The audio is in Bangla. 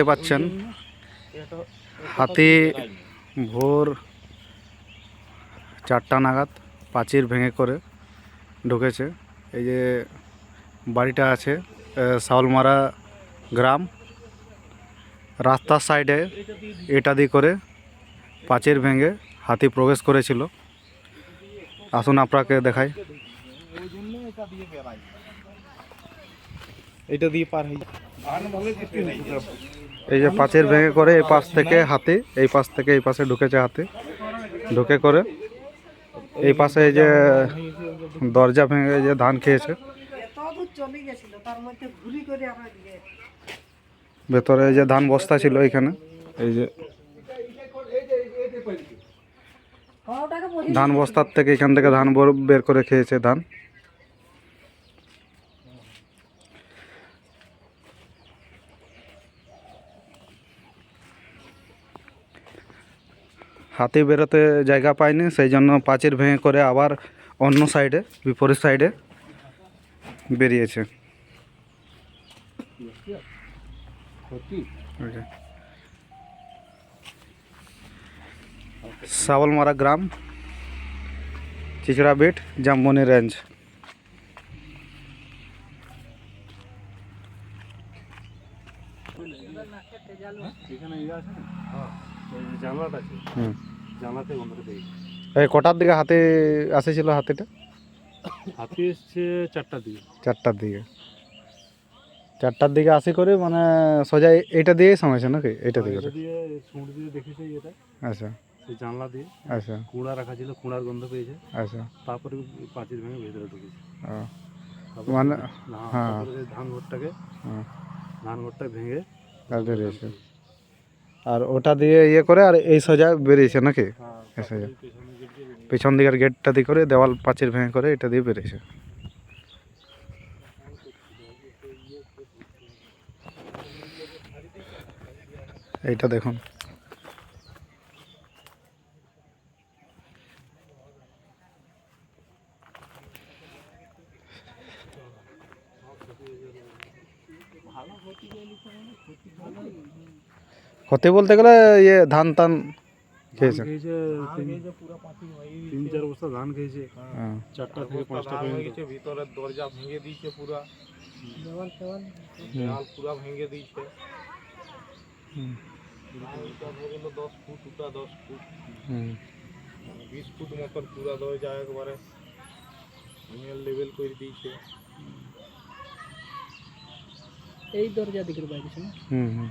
দেখতে পাচ্ছেন। হাতি ভোর চারটা নাগাদ প্রাচীর ভেঙে করে ঢুকেছে। এই যে বাড়িটা আছে আহ, শাউলমারা গ্রাম। রাস্তার সাইডে এটা দিয়ে করে প্রাচীর ভেঙে হাতি প্রবেশ করেছিল। আসুন আপনাকে দেখাই। এটা দিয়ে পার হয়ে এই যে পাঁচের ভেঙে করে এই পাশ থেকে হাতি, এই পাশ থেকে এই পাশে ঢুকেছে হাতে। ঢুকে করে এই পাশে এই যে দরজা ভেঙে যে ধান খেয়েছে। ভেতরে যে ধান বস্তা ছিল এখানে, এই যে ধান বস্তার থেকে এখান থেকে ধান বের করে খেয়েছে ধান। হাতি বেরোতে জায়গা পায়নি সেই জন্য পাঁচির ভেঙে করে আবার অন্য সাইডে বিপরীত সাইডে বেরিয়েছে. সাবলমারা গ্রাম চিচড়া বিট জামবনি রেঞ্জ। কটার দিকে হাতে আসেছিল হাতিটা? হাতি এসছে চারটার দিকে। চারটার দিকে। চারটার দিকে আসি করে মানে সোজা এ- এইটা দিয়েই সময়েছে নাকি? এটা দিয়ে সুঁড় দিয়ে দেখেছে এটা? আচ্ছা। সেই জানলা দিয়ে। আচ্ছা। কুড়া রাখা ছিল কুড়ার গন্ধ পেয়েছে। আচ্ছা। তারপরে পাঁচির ভেঙে ভেতরে ঢুকেছে। মানে হ্যাঁ। ধান ঘরটাকে ভেঙে আর বেরিয়েছে। আর ওটা দিয়ে ইয়ে করে আর এই সোজা বেরিয়েছে নাকি? পিছন এসে তারপরে যা। পেছনে পেছন দিকের গেটটা দিয়ে করে দেওয়াল পাঁচির ভেঙে করে এটা দিয়ে বেরিয়েছে। এইটা দেখুন। ক্ষতি বলতে গেলে ইয়ে ধান টান খেয়েছে। ধান খেয়েছে তিন- তিন চার বস্তা ধান খেয়েছে। হ্যাঁ। চারটা থেকে পাঁচটা পর্যন্ত। ভিতরের দরজা ভেঙে দিয়েছে পুরা। দেওয়াল ফেওয়াল দেওয়াল পুরা ভেঙে দিয়েছে। হুম। ওইটা হয়ে গেল দশ ফুট ওটা দশ ফুট। হুম। বিশ ফুট মতন পুরা দরজা একবারে। ভেঙে লেভেল করে দিয়েছে। এই দরজা দিকের বাইরে হুম হুম।